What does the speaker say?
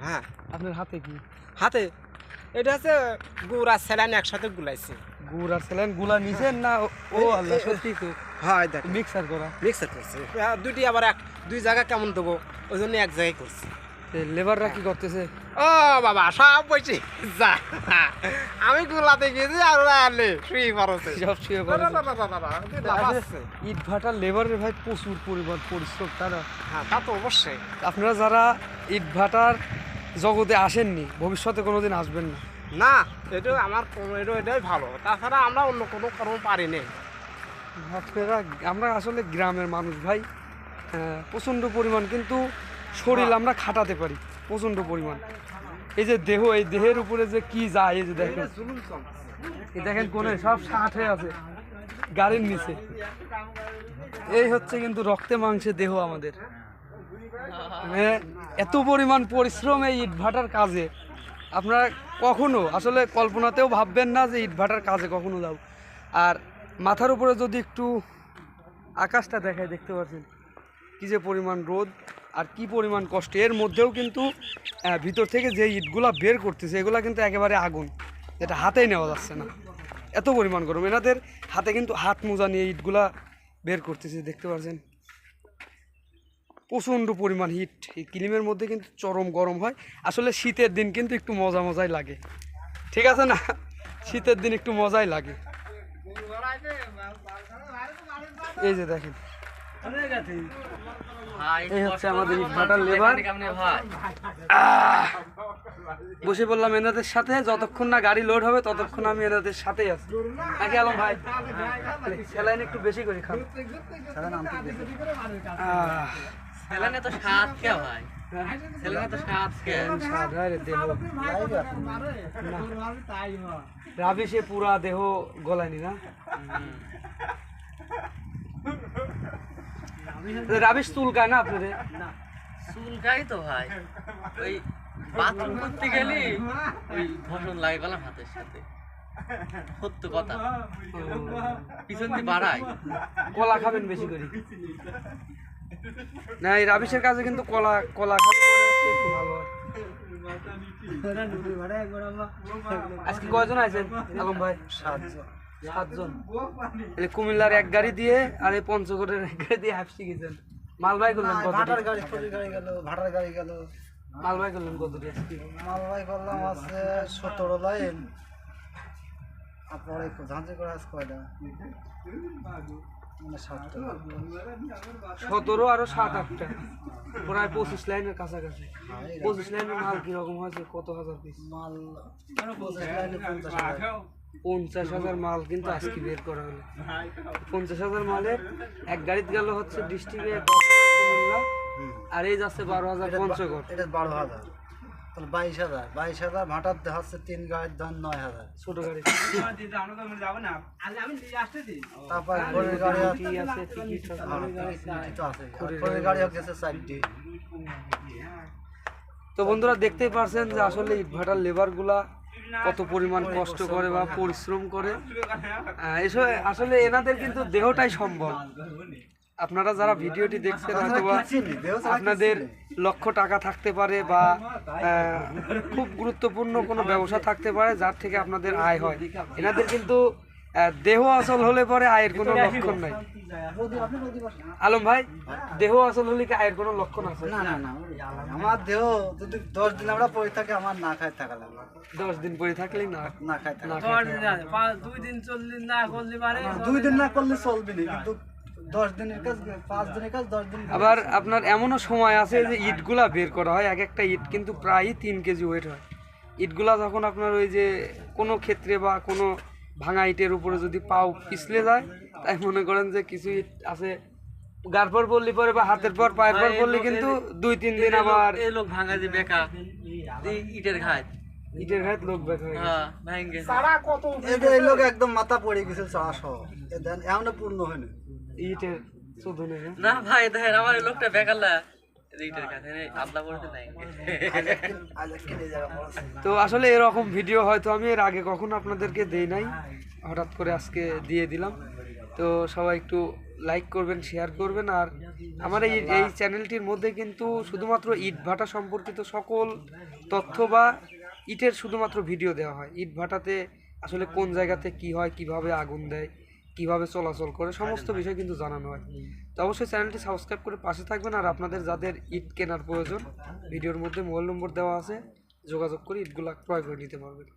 হ্যাঁ। আপনার হাতে কি? হাতে। এটা হচ্ছে গুড় আর স্যালাইন একসাথে গুলাইছে। গুড় আর স্যালাইনগুলা নিছেন না? ও- ও আল্লাহ সত্যি তো। হয় দেখ মিক্সার করা। মিক্সার করছে। দুইটি আবার এক দুই জায়গা কেমন দেবো? ওই জন্য এক জায়গায় করছি। লেবাররা কি করতেছে? ও বাবা সব বলছি যা আমি গুলাতে গেছি আর ওরা আলে শুয়ে পারছে সব শুয়ে আছে। ইট ভাটার লেবারের ভাই প্রচুর পরিমাণ পরিশ্রম তারা হ্যাঁ তা তো অবশ্যই। আপনারা যারা ইট ভাটার জগতে আসেননি ভবিষ্যতে কোনোদিন আসবেন না। না এটা আমার এটা এটাই ভালো। তাছাড়া আমরা অন্য কোনো কর্ম পারি না আপনারা আমরা আসলে গ্রামের মানুষ ভাই হ্যাঁ, প্রচণ্ড পরিমাণ কিন্তু শরীর আমরা খাটাতে পারি, প্রচণ্ড পরিমাণ। এই যে দেহ, এই দেহের উপরে যে কি যায়, এই যে দেখেন। এই দেখেন কোনে সব ষাট আছে, গাড়ির নিচে। এই হচ্ছে কিন্তু রক্তে মাংসে দেহ আমাদের। মানে এত পরিমাণ পরিশ্রম এই ইট ভাটার কাজে। আপনারা কখনো, আসলে কল্পনাতেও ভাববেন না যে ইট ভাটার কাজে কখনো যাও আর মাথার উপরে যদি একটু আকাশটা দেখায়, দেখতে পাচ্ছেন, কি যে পরিমাণ রোদ। আর কি পরিমাণ কষ্ট? এর মধ্যেও কিন্তু ভিতর থেকে যে ইটগুলা বের করতেছে, এগুলা কিন্তু একেবারে আগুন, যেটা হাতেই নেওয়া যাচ্ছে না। এত পরিমাণ গরম। এনাদের হাতে কিন্তু হাত মোজা নিয়ে ইটগুলা বের করতেছে, দেখতে পাচ্ছেন প্রচণ্ড পরিমাণ হিট। এই ক্লিমের মধ্যে কিন্তু চরম গরম হয়। আসলে শীতের দিন কিন্তু একটু মজা মজাই লাগে। ঠিক আছে না? শীতের দিন একটু মজাই লাগে। এই যে দেখেন। এই হচ্ছে আমাদের ইটভাটার লেবার। বসে বললাম এনাদের সাথে যতক্ষণ না গাড়ি লোড হবে ততক্ষণ আমি এনাদের সাথেই আছি। নাকি আলম ভাই? স্যালাইন একটু বেশি করে খান ছেলেনে তো সাত কে ভাই। ছেলেনে তো সাত কে স্বাদ হয় রে দেহ রাবি সে পুরা দেহ গলায়নি না? রাবিশ চুলকায় না আপনাদের? চুলকাই তো ভাই। ওই বাথরুম করতে গেলি ওই ভসন লাগে গেলাম হাতের সাথে। সত্য কথা। পিছন দিয়ে বাড়াই কলা খাবেন বেশি করে। না এই রাবিশের কাছে কিন্তু কলা কলা খাবে একটু ভালো আজকে কয়জন আছেন? আলম ভাই? সাতজন। সাতজন। কুমিল্লার এক গাড়ি দিয়ে আর এই পঞ্চগড়ের এক গাড়ি দিয়ে হাফসি গেছেন মালবাই করলেন ভাটার গাড়ি গাড়ি গেল ভাটার গাড়ি গেল। মালবাই করলেন কত মালবাই করলাম আছে সতেরো লাইন। তারপরে ঝাঁঝি করে আছে কয়টা? মানে সতেরো আরও সাত আটটা প্রায় পঁচিশ লাইনের কাছাকাছি। পঁচিশ লাইনের মাল কীরকম হয়েছে? কত হাজার পিস মাল পঁচিশ লাইনে পঞ্চাশ। পঞ্চাশ হাজার মাল কিন্তু আজকে বের করা হলো। পঞ্চাশ হাজার মালের এক গাড়িতে গেল হচ্ছে ডিস্ট্রিক্টে আর এই যাচ্ছে বারো হাজার পঞ্চগড়। এটা বারো হাজার। তাহলে বাইশ হাজার। বাইশ হাজার ভাটার হচ্ছে তিন গাড়ির দাম নয় হাজার। ছোট গাড়ি। তারপর গাড়ি আছে হ্যাঁ, টিকিট মিকিট তো আছে। ফরির গাড়ি গেছে চারটি। তো বন্ধুরা দেখতেই পারছেন যে আসলে ইটভাটার লেবারগুলা কত পরিমাণ কষ্ট করে বা পরিশ্রম করে। এসব আসলে এনাদের কিন্তু দেহটাই সম্ভব আপনারা যারা ভিডিওটি দেখছেন অথবা আপনাদের লক্ষ টাকা থাকতে পারে বা খুব গুরুত্বপূর্ণ কোনো ব্যবসা থাকতে পারে যার থেকে আপনাদের আয় হয়। এনাদের কিন্তু দেহ আসল হলে পরে আয়ের কোনো লক্ষণ নাই। আলম ভাই দেহ আসল হলে কি আয়ের কোনো লক্ষণ আছে? না না না আমার দেহ যদি দশ দিন আমরা পড়ে থাকি আমার না খাই থাকা লাগবে দশ দিন পরে থাকলেই না না খাই থাকা না দুই দিন চল্লিশ না করলে পারে দুই দিন না। করলে চলবে না কিন্তু দিনের কাজ দিনের কাজ দিন আবার আপনার এমনও সময় আছে যে ইটগুলা বের করা হয় এক একটা ইট কিন্তু প্রায়ই তিন কেজি ওয়েট হয়। ইটগুলা যখন আপনার ওই যে কোনো ক্ষেত্রে বা কোনো ভাঙা ইটের উপরে যদি পাও পিছলে যায় তাই মনে করেন যে কিছু ইট আছে। গার পর পড়লি পরে বা হাতের পর পায়ের পর পড়লে কিন্তু দুই তিন দিন আবার এই লোক ভাঙা যে বেকা এই ইটের ঘাট। ইটের ঘাট লোক হ্যাঁ ভাঙে সারা কত এই লোক একদম মাথা পড়ে গেছে এ এমন পূর্ণ হয়নি ইটের না ভাই দেখেন আমার এই লোকটা বেকারলা তো আসলে এরকম ভিডিও হয়তো আমি এর আগে কখনো আপনাদেরকে দেই নাই। হঠাৎ করে আজকে দিয়ে দিলাম। তো সবাই একটু লাইক করবেন শেয়ার করবেন। আর আমার এই এই চ্যানেলটির মধ্যে কিন্তু শুধুমাত্র ইট ভাটা সম্পর্কিত সকল তথ্য বা ইটের শুধুমাত্র ভিডিও দেওয়া হয়। ইট ভাটাতে আসলে কোন জায়গাতে কি হয় কীভাবে আগুন দেয় কীভাবে চলাচল করে সমস্ত বিষয় কিন্তু জানানো হয়। তো অবশ্যই চ্যানেলটি সাবস্ক্রাইব করে পাশে থাকবেন আর আপনাদের যাদের ইট কেনার প্রয়োজন ভিডিওর মধ্যে মোবাইল নম্বর দেওয়া আছে যোগাযোগ করে ইটগুলো ক্রয় করে নিতে পারবেন।